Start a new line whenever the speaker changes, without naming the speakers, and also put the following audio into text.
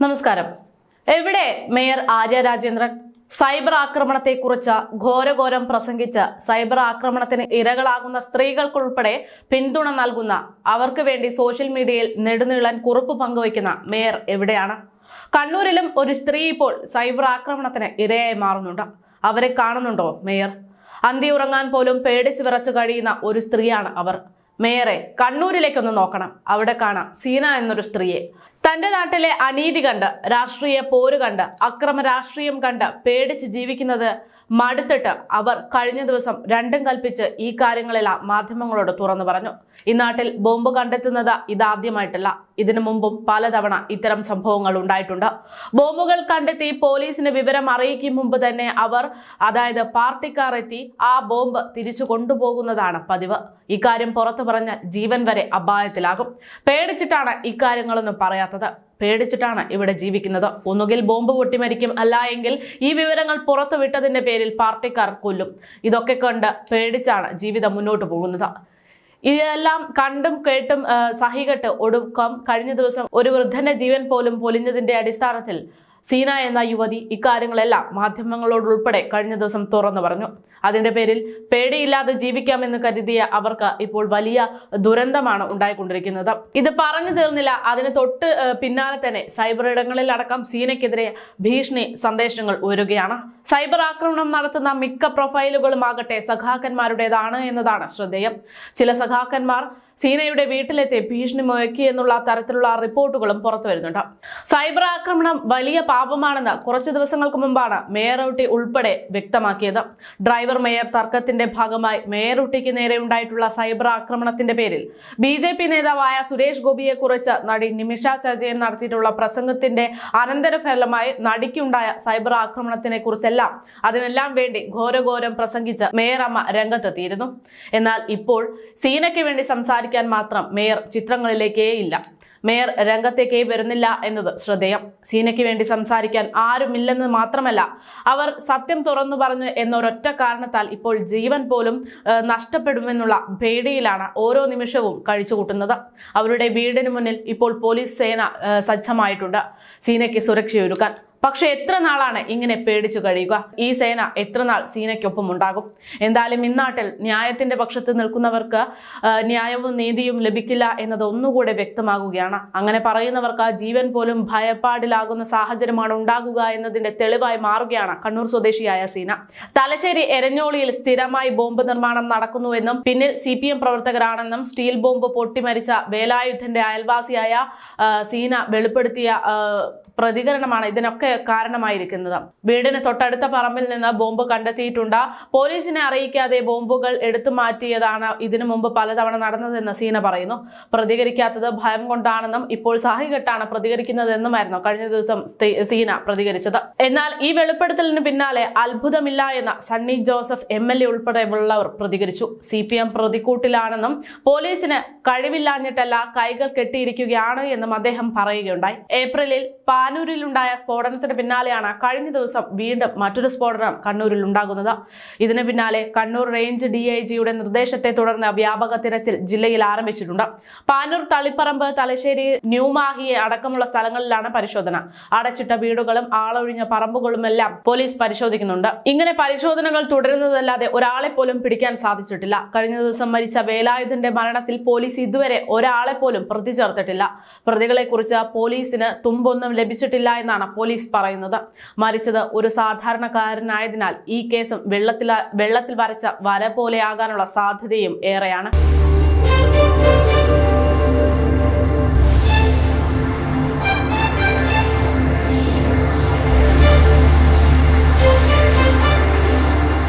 നമസ്കാരം. എവിടെ mayor Arya Rajendran? Cyber ആക്രമണത്തെക്കുറിച്ച് ഘോരഘോരം പ്രസംഗിച്ച് സൈബർ ആക്രമണത്തിന് ഇരകളാകുന്ന സ്ത്രീകൾക്കുൾപ്പെടെ പിന്തുണ നൽകുന്ന അവർക്ക് വേണ്ടി സോഷ്യൽ മീഡിയയിൽ നെടുനീളൻ കുറിപ്പ് പങ്കുവയ്ക്കുന്ന മേയർ എവിടെയാണ്? കണ്ണൂരിലും ഒരു സ്ത്രീ ഇപ്പോൾ സൈബർ ആക്രമണത്തിന് ഇരയായി മാറുന്നുണ്ട്. അവരെ കാണുന്നുണ്ടോ മേയർ? അന്തി ഉറങ്ങാൻ പോലും പേടിച്ചു വിറച്ചു കഴിയുന്ന ഒരു സ്ത്രീയാണ് അവർ. മേയറെ കണ്ണൂരിലേക്കൊന്ന് നോക്കണം. അവിടെ കാണാം. സീന എന്നൊരു സ്ത്രീയെ. തന്റെ നാട്ടിലെ അനീതി കണ്ട് രാഷ്ട്രീയ പോര് കണ്ട് അക്രമ രാഷ്ട്രീയം കണ്ട് പേടിച്ച് ജീവിക്കുന്നത് മടുത്തിട്ട് അവർ കഴിഞ്ഞ ദിവസം രണ്ടും കൽപ്പിച്ച് ഈ കാര്യങ്ങളെല്ലാം മാധ്യമങ്ങളോട് തുറന്നു പറഞ്ഞു. ഈ നാട്ടിൽ ബോംബ് കണ്ടെത്തുന്നത് ഇതാദ്യമായിട്ടല്ല. ഇതിനു മുമ്പും പലതവണ ഇത്തരം സംഭവങ്ങൾ ഉണ്ടായിട്ടുണ്ട്. ബോംബുകൾ കണ്ടെത്തി പോലീസിന് വിവരം അറിയിക്കും മുമ്പ് തന്നെ അവർ അതായത് പാർട്ടിക്കാർ എത്തി ആ ബോംബ് തിരിച്ചു കൊണ്ടുപോകുന്നതാണ് പതിവ്. ഇക്കാര്യം പുറത്തു പറഞ്ഞ ജീവൻ വരെ അപായത്തിലാകും. പേടിച്ചിട്ടാണ് ഇക്കാര്യങ്ങളൊന്നും പറയാത്തത്. പേടിച്ചിട്ടാണ് ഇവിടെ ജീവിക്കുന്നത്. ഒന്നുകിൽ ബോംബ് പൊട്ടി മരിക്കും അല്ല എങ്കിൽ ഈ വിവരങ്ങൾ പുറത്തുവിട്ടതിന്റെ പേരിൽ പാർട്ടിക്കാർ കൊല്ലും. ഇതൊക്കെ കണ്ട് പേടിച്ചാണ് ജീവിതം മുന്നോട്ട് പോകുന്നത്. ഇതെല്ലാം കണ്ടും കേട്ടും സഹികെട്ട് ഒടുക്കം കഴിഞ്ഞ ദിവസം ഒരു വൃദ്ധന്റെ ജീവൻ പോലും പൊലിഞ്ഞതിന്റെ അടിസ്ഥാനത്തിൽ സീന എന്ന യുവതി ഇക്കാര്യങ്ങളെല്ലാം മാധ്യമങ്ങളോടുൾപ്പെടെ കഴിഞ്ഞ ദിവസം തുറന്നു പറഞ്ഞു. അതിന്റെ പേരിൽ പേടിയില്ലാതെ ജീവിക്കാമെന്ന് കരുതിയ അവർക്ക് ഇപ്പോൾ വലിയ ദുരന്തമാണ് ഉണ്ടായിക്കൊണ്ടിരിക്കുന്നത്. ഇത് പറഞ്ഞു തീർന്നില്ല. അതിന് തൊട്ട് പിന്നാലെ തന്നെ സൈബർ ഇടങ്ങളിൽ അടക്കം സീനയ്ക്കെതിരെ ഭീഷണി സന്ദേശങ്ങൾ ഉയരുകയാണ്. സൈബർ ആക്രമണം നടത്തുന്ന മിക്ക പ്രൊഫൈലുകളും ആകട്ടെ സഖാക്കന്മാരുടേതാണ് എന്നതാണ് ശ്രദ്ധേയം. ചില സഖാക്കന്മാർ സീനയുടെ വീട്ടിലെത്തി ഭീഷണി മുഴക്കി എന്നുള്ള തരത്തിലുള്ള റിപ്പോർട്ടുകളും പുറത്തു വരുന്നുണ്ട്. സൈബർ ആക്രമണം വലിയ പാപമാണെന്ന് കുറച്ചു ദിവസങ്ങൾക്ക് മുമ്പാണ് മേയറൂട്ടി ഉൾപ്പെടെ വ്യക്തമാക്കിയത്. ഡ്രൈവർ മേയർ തർക്കത്തിന്റെ ഭാഗമായി മേയറൂട്ടിക്ക് നേരെ ഉണ്ടായിട്ടുള്ള സൈബർ ആക്രമണത്തിന്റെ പേരിൽ ബി നേതാവായ സുരേഷ് ഗോപിയെ കുറിച്ച് നടി നിമിഷ ചജയൻ നടത്തിയിട്ടുള്ള പ്രസംഗത്തിന്റെ അനന്തരഫലമായി നടിക്കുണ്ടായ സൈബർ ആക്രമണത്തിനെ കുറിച്ചെല്ലാം അതിനെല്ലാം വേണ്ടി ഘോരഘോരം പ്രസംഗിച്ച് മേയറമ്മ രംഗത്തെത്തിയിരുന്നു. എന്നാൽ ഇപ്പോൾ സീനയ്ക്ക് വേണ്ടി സംസാരിക്കാൻ മാത്രം മേയർ ചിത്രങ്ങളിലേക്കേ ഇല്ല. മേയർ രംഗത്തേക്കേ വരുന്നില്ല എന്നത് ശ്രദ്ധേയം. സീനയ്ക്ക് വേണ്ടി സംസാരിക്കാൻ ആരുമില്ലെന്ന് മാത്രമല്ല അവർ സത്യം തുറന്നു പറഞ്ഞു എന്നൊരൊറ്റ കാരണത്താൽ ഇപ്പോൾ ജീവൻ പോലും നഷ്ടപ്പെടുമെന്നുള്ള പേടിയിലാണ് ഓരോ നിമിഷവും കഴിച്ചുകൂട്ടുന്നത്. അവരുടെ വീടിന് മുന്നിൽ ഇപ്പോൾ പോലീസ് സേന സജ്ജമായിട്ടുണ്ട്. സീനയ്ക്ക് സുരക്ഷയൊരുക്കാൻ പക്ഷെ എത്ര നാളാണ് ഇങ്ങനെ പേടിച്ചു കഴിയുക? ഈ സേന എത്ര നാൾ സീനയ്ക്കൊപ്പം ഉണ്ടാകും? എന്തായാലും ഇന്നാട്ടിൽ ന്യായത്തിന്റെ പക്ഷത്ത് നിൽക്കുന്നവർക്ക് ന്യായവും നീതിയും ലഭിക്കില്ല എന്നത് ഒന്നുകൂടെ വ്യക്തമാകുകയാണ്. അങ്ങനെ പറയുന്നവർക്ക് ജീവൻ പോലും ഭയപ്പാടിലാകുന്ന സാഹചര്യമാണ് ഉണ്ടാകുക എന്നതിന്റെ തെളിവായി മാറുകയാണ് കണ്ണൂർ സ്വദേശിയായ സീന. തലശ്ശേരി എരഞ്ഞോളിയിൽ സ്ഥിരമായി ബോംബ് നിർമ്മാണം നടക്കുന്നുവെന്നും പിന്നിൽ സി പി എം പ്രവർത്തകരാണെന്നും സ്റ്റീൽ ബോംബ് പൊട്ടിമരിച്ച വേലായുധന്റെ അയൽവാസിയായ സീന വെളിപ്പെടുത്തിയ പ്രതികരണമാണ് ഇതിനൊക്കെ കാരണമായിരിക്കുന്നത്. വീടിന് തൊട്ടടുത്ത പറമ്പിൽ നിന്ന് ബോംബ് കണ്ടെത്തിയിട്ടുണ്ട്. പോലീസിനെ അറിയിക്കാതെ ബോംബുകൾ എടുത്തു മാറ്റിയതാണ് ഇതിനു മുമ്പ് പലതവണ നടന്നതെന്ന് സീന പറയുന്നു. പ്രതികരിക്കാത്തത് ഭയം കൊണ്ടാണെന്നും ഇപ്പോൾ സാഹികെട്ടാണ് പ്രതികരിക്കുന്നതെന്നുമായിരുന്നു കഴിഞ്ഞ ദിവസം സീന പ്രതികരിച്ചത്. എന്നാൽ ഈ വെളിപ്പെടുത്തലിന് പിന്നാലെ അത്ഭുതമില്ല എന്ന Sunny Joseph M L A ഉൾപ്പെടെയുള്ളവർ പ്രതികരിച്ചു. സി പി എം പ്രതിക്കൂട്ടിലാണെന്നും പോലീസിന് കഴിവില്ലാഞ്ഞിട്ടല്ല കൈകൾ കെട്ടിയിരിക്കുകയാണ് എന്നും അദ്ദേഹം പറയുകയുണ്ടായി. ഏപ്രിലിൽ പാനൂരിലുണ്ടായ സ്ഫോടനത്തിന് പിന്നാലെയാണ് കഴിഞ്ഞ ദിവസം വീണ്ടും മറ്റൊരു സ്ഫോടനം കണ്ണൂരിൽ ഉണ്ടാകുന്നത്. ഇതിന് പിന്നാലെ കണ്ണൂർ റേഞ്ച് ഡി ഐ ജിയുടെ നിർദ്ദേശത്തെ തുടർന്ന് വ്യാപക തിരച്ചിൽ ജില്ലയിൽ ആരംഭിച്ചിട്ടുണ്ട്. പാനൂർ തളിപ്പറമ്പ് തലശ്ശേരി ന്യൂമാഹി അടക്കമുള്ള സ്ഥലങ്ങളിലാണ് പരിശോധന. അടച്ചിട്ട വീടുകളും ആളൊഴിഞ്ഞ പറമ്പുകളുമെല്ലാം പോലീസ് പരിശോധിക്കുന്നുണ്ട്. ഇങ്ങനെ പരിശോധനകൾ തുടരുന്നതല്ലാതെ ഒരാളെ പോലും പിടിക്കാൻ സാധിച്ചിട്ടില്ല. കഴിഞ്ഞ ദിവസം മരിച്ച വേലായുധന്റെ മരണത്തിൽ പോലീസ് ഇതുവരെ ഒരാളെ പോലും പ്രതി ചേർത്തിട്ടില്ല. പ്രതികളെ കുറിച്ച് പോലീസിന് തുമ്പൊന്നും ലഭിച്ചിട്ടില്ല എന്നാണ് പോലീസ് പറയുന്നത്. മരിച്ചത് ഒരു സാധാരണക്കാരനായതിനാൽ ഈ കേസും വെള്ളത്തിൽ വെള്ളത്തിൽ വരച്ച വര പോലെയാകാനുള്ള സാധ്യതയും ഏറെയാണ്.